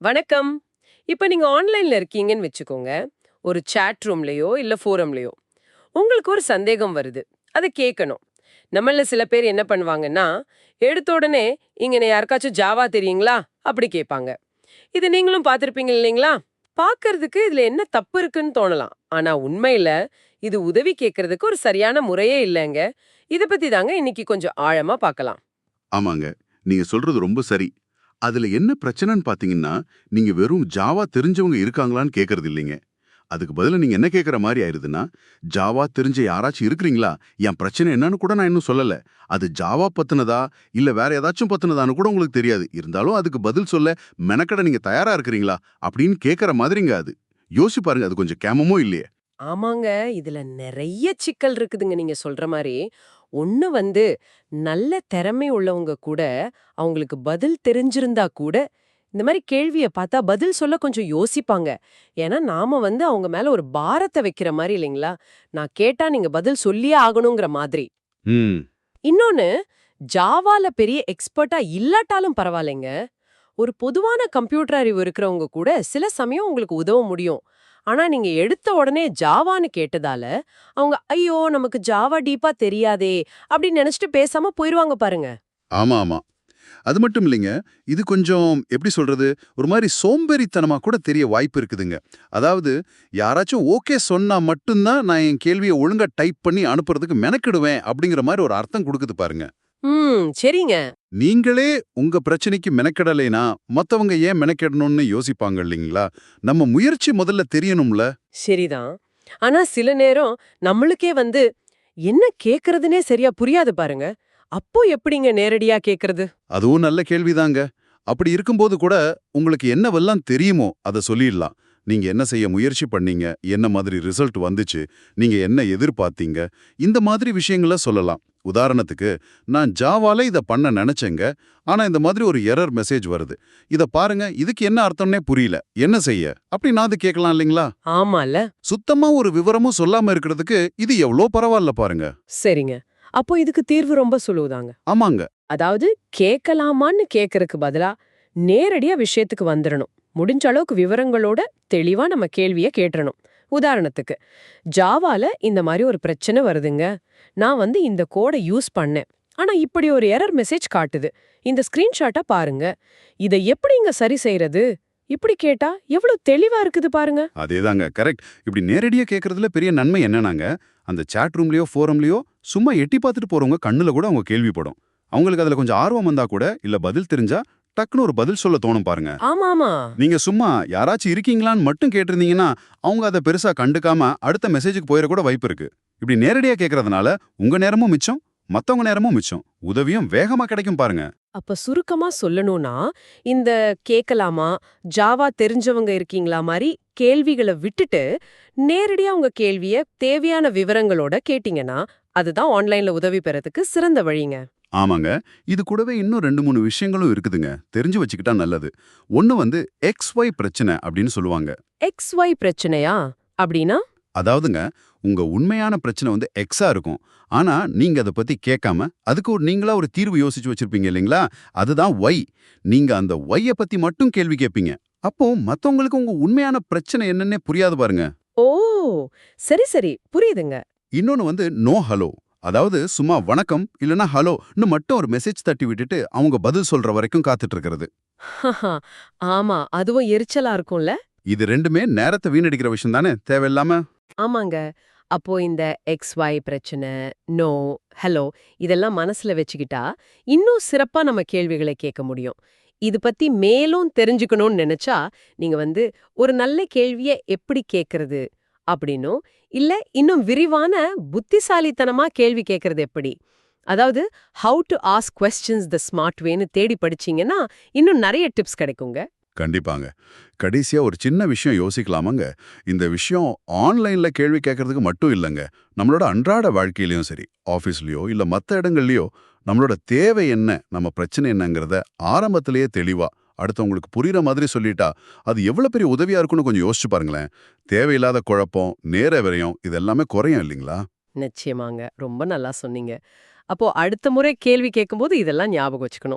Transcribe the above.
வணக்கம். இப்போ நீங்கள் ஆன்லைனில் இருக்கீங்கன்னு வச்சுக்கோங்க. ஒரு சாட் ரூம்லேயோ இல்லை ஃபோரம்லேயோ உங்களுக்கு ஒரு சந்தேகம் வருது. அதை கேட்கணும் நம்மள சில பேர் என்ன பண்ணுவாங்கன்னா எடுத்த உடனே இங்கே யாருக்காச்சும் ஜாவா தெரியுங்களா? அப்படி கேட்பாங்க. இது நீங்களும் பார்த்துருப்பீங்க இல்லைங்களா? பார்க்கறதுக்கு இதில் என்ன தப்பு இருக்குன்னு தோணலாம். ஆனால் உண்மையில இது உதவி கேட்கறதுக்கு ஒரு சரியான முறையே இல்லைங்க. இதை பத்தி தாங்க இன்னைக்கு கொஞ்சம் ஆழமா பார்க்கலாம். ஆமாங்க. நீங்க சொல்றது ரொம்ப சரி. அதுல என்ன பிரச்சனைன்னு பாத்தீங்கன்னா நீங்க வெறும் ஜாவா தெரிஞ்சவங்க இருக்காங்களான்னு கேட்கறது இல்லைங்க. அதுக்கு பதிலா நீங்க என்ன கேக்குற மாதிரி ஆயிருதுன்னா ஜாவா தெரிஞ்ச யாராச்சும் இருக்கிறீங்களா? என் பிரச்சனை என்னன்னு கூட நான் இன்னும் சொல்லல. அது ஜாவா பத்தினதா? இல்ல வேற ஏதாச்சும் பத்தினதான்னு கூட உங்களுக்கு தெரியாது. இருந்தாலும் அதுக்கு பதில் சொல்ல மெனக்கட நீங்க தயாரா இருக்கிறீங்களா? அப்படின்னு கேக்குற மாதிரிங்க அது. யோசிப்பாருங்க அது கொஞ்சம் கேமமோ இல்லையே. ஆமாங்க. இதுல நிறைய சிக்கல் இருக்குதுங்க நீங்க சொல்ற மாதிரி ஒண்ணு வந்து நல்ல திறமை உள்ளவங்க கூட அவங்களுக்கு பதில் தெரிஞ்சிருந்தா கூட இந்த மாதிரி கேள்விய பார்த்தா பதில் சொல்ல கொஞ்சம் யோசிப்பாங்க. ஏன்னா நாம வந்து அவங்க மேல ஒரு பாரத்தை வைக்கிற மாதிரி இல்லைங்களா? நான் கேட்டா நீங்க பதில் சொல்லியே ஆகணுங்கிற மாதிரி. இன்னொன்னு ஜாவால பெரிய எக்ஸ்பர்ட்டா இல்லாட்டாலும் பரவாயில்லைங்க. ஒரு பொதுவான கம்ப்யூட்டர் அறிவு இருக்கிறவங்க கூட சில சமயம் உங்களுக்கு உதவ முடியும். ஆனா நீங்க எடுத்த உடனே ஜாவான்னு கேட்டதால அவங்க ஐயோ நமக்கு ஜாவா டீப்பா தெரியாதே அப்படின்னு நினைச்சிட்டு பேசாம போயிருவாங்க பாருங்க. ஆமா ஆமா. அது மட்டும் இல்லைங்க. இது கொஞ்சம் எப்படி சொல்றது ஒரு மாதிரி சோம்பேறித்தனமா கூட தெரிய வாய்ப்பு இருக்குதுங்க. அதாவது யாராச்சும் ஓகே சொன்னா மட்டும்தான் நான் என் கேள்வியை ஒழுங்கா டைப் பண்ணி அனுப்புறதுக்கு மெனக்கிடுவேன் அப்படிங்கிற மாதிரி ஒரு அர்த்தம் கொடுக்குது பாருங்க. ம் சரிங்க. நீங்களே உங்க பிரச்சனைக்கு மெனக்கிடலைனா மத்தவங்க ஏன் மெனக்கிடணும்னு யோசிப்பாங்க இல்லைங்களா? நம்ம முயற்சி முதல்ல தெரியணும்ல. சரிதான். ஆனா சில நேரம் நம்மளுக்கே வந்து என்ன கேக்குறதுனே சரியா புரியாது பாருங்க. அப்போ எப்படிங்க நேரடியா கேக்குறது? அதுவும் நல்ல கேள்விதாங்க. அப்படி இருக்கும்போது கூட உங்களுக்கு என்னவெல்லாம் தெரியுமோ அதை சொல்லிடலாம். நீங்க என்ன செய்ய முயற்சி பண்ணீங்க? என்ன மாதிரி ரிசல்ட் வந்துச்சு? நீங்க என்ன எதிர்பார்த்தீங்க? இந்த மாதிரி விஷயங்கள சொல்லலாம். உதாரணத்துக்கு நான் ஜாவால இத பண்ண நினைச்சேங்க ஆனா இந்த மாதிரி ஒரு எரர் மெசேஜ் வருது. இத பாருங்க இதுக்கு என்ன அர்த்தம்னே புரியல. என்ன செய்ய? அப்படி நான் அது கேட்கலாம் இல்லைங்களா? ஆமால சுத்தமா ஒரு விவரமும் சொல்லாம இருக்கிறதுக்கு இது எவ்வளோ பரவாயில்ல பாருங்க. சரிங்க. அப்போ இதுக்கு தீர்வு ரொம்ப சுழுவுதாங்க ஆமாங்க. அதாவது கேட்கலாமான்னு கேட்கறதுக்கு பதிலா நேரடியா விஷயத்துக்கு வந்துடணும் முடிஞ்ச அளவுக்கு விவரங்களோட தெளிவா நம்ம கேள்விய கேட்டுறணும். உதாரணத்துக்கு ஜாவால இந்த மாதிரி ஒரு பிரச்சனை வருதுங்க. நான் வந்து இந்த கோடை யூஸ் பண்ணேன். ஆனா இப்படி ஒரு எரர் மெசேஜ் காட்டுது. இந்த ஸ்கிரீன்ஷாட்டை பாருங்க. இதை எப்படிங்க சரி செய்யறது இப்படி கேட்டா எவ்வளவு தெளிவா இருக்குது பாருங்க. அதேதாங்க கரெக்ட் இப்படி நேரடியா கேக்குறதுல பெரிய நன்மை என்னன்னாங்க அந்த சாட் ரூம்லயோ ஃபோரம்லயோ சும்மா எட்டி பார்த்துட்டு போறவங்க கண்ணுல கூட அவங்க கேள்விப்படும். அவங்களுக்கு அதுல கொஞ்சம் ஆர்வம் வந்தா கூட இல்ல பதில் தெரிஞ்சா டக்குன்னு ஒரு பதில் சொல்ல தோணும் பாருங்க. ஆமா ஆமா நீங்க சும்மா யாராச்சும் இருக்கீங்களான்னு மட்டும் கேட்டிருந்தீங்கன்னா அவங்க அதை பெருசா கண்டுக்காம அடுத்த மெசேஜுக்கு போயிட கூட வாய்ப்பு இருக்கு. இப்படி நேரடியா கேட்கறதுனால உங்க நேரமும் மிச்சம் மத்தவங்க நேரமும் மிச்சம். உதவியும் வேகமா கிடைக்கும் பாருங்க. அப்ப சுருக்கமா சொல்லணும்னா இந்த கேட்கலாமா ஜாவா தெரிஞ்சவங்க இருக்கீங்களா மாதிரி கேள்விகளை விட்டுட்டு நேரடியா உங்க கேள்விய தேவையான விவரங்களோட கேட்டீங்கன்னா அதுதான் ஆன்லைன்ல உதவி பெறதுக்கு சிறந்த வழிங்க. ஆமாங்க. இது கூடவே இன்னும் ரெண்டு மூணு விஷயங்களும் இருக்குதுங்க. தெரிஞ்சு வச்சுக்கிட்டா நல்லது. ஒன்னு வந்து எக்ஸ் ஒய் பிரச்சனை அப்படின்னு சொல்லுவாங்க. எக்ஸ் ஒய் பிரச்சனையா? அப்படின்னா? அதாவதுங்க உங்க உண்மையான பிரச்சனை வந்து எக்ஸா இருக்கும். ஆனா நீங்க அதை பத்தி கேட்காம அதுக்கு ஒரு நீங்களா ஒரு தீர்வு யோசிச்சு வச்சிருப்பீங்க இல்லைங்களா? அதுதான் ஒய் நீங்க அந்த ஒய்ய பத்தி மட்டும் கேள்வி கேட்பீங்க. அப்போ மத்தவங்களுக்கு உங்க உண்மையான பிரச்சனை என்னன்னே புரியாது பாருங்க. ஓ! சரி சரி. புரியுதுங்க. இன்னொன்னு வந்து நோ ஹலோ அதாவது சும்மா வணக்கம் இல்லனா ஹலோன்னு மட்டும் ஒரு மெசேஜ் தட்டி விட்டுட்டு அவங்க பதில் சொல்ற வரைக்கும் காத்துட்டு இருக்கிறது. ஆமா அதுவும் எரிச்சலா இருக்கும்ல? இது ரெண்டுமே நேரத்தை வீணடிக்கிற விஷயம் தானே? தேவையில்லாம? ஆமாங்க. அப்போ இந்த எக்ஸ் ஒய் பிரச்சனை நோ ஹலோ இதெல்லாம் மனசுல வச்சுக்கிட்டா இன்னும் சிறப்பா நம்ம கேள்விகளை கேட்க முடியும். இது பத்தி மேலும் தெரிஞ்சுக்கணும்னு நினைச்சா நீங்க வந்து ஒரு நல்ல கேள்விய எப்படி கேட்கறது? அப்படின்னும். இல்ல இன்னும் விரிவான புத்திசாலித்தனமா கேள்வி கேட்கறது எப்படி? அதாவது how to ask questions the smart வேன்னு தேடி படிச்சீங்கன்னா இன்னும் நிறைய டிப்ஸ் கிடைக்குங்க. கண்டிப்பாங்க. கடைசியா ஒரு சின்ன விஷயம் யோசிக்கலாமாங்க? இந்த விஷயம் ஆன்லைன்ல கேள்வி கேட்கறதுக்கு மட்டும் இல்லைங்க. நம்மளோட அன்றாட வாழ்க்கையிலயும் சரி ஆஃபீஸ்லயோ இல்ல மத்த இடங்கள்லயோ நம்மளோட தேவை என்ன நம்ம பிரச்சனை என்னங்கிறத ஆரம்பத்திலேயே தெளிவா அடுத்தவங்களுக்கு புரியுற மாதிரி சொல்லிட்டா அது எவ்வளோ பெரிய உதவியா இருக்கும்னு கொஞ்சம் யோசிச்சு பாருங்களேன். தேவையில்லாத குழப்பம் நேர விரயம் இதெல்லாமே குறையும் இல்லைங்களா? நிச்சயமாங்க. ரொம்ப நல்லா சொன்னீங்க. அப்போ அடுத்த முறை கேள்வி கேட்கும்போது இதெல்லாம் ஞாபகம் வச்சுக்கணும்.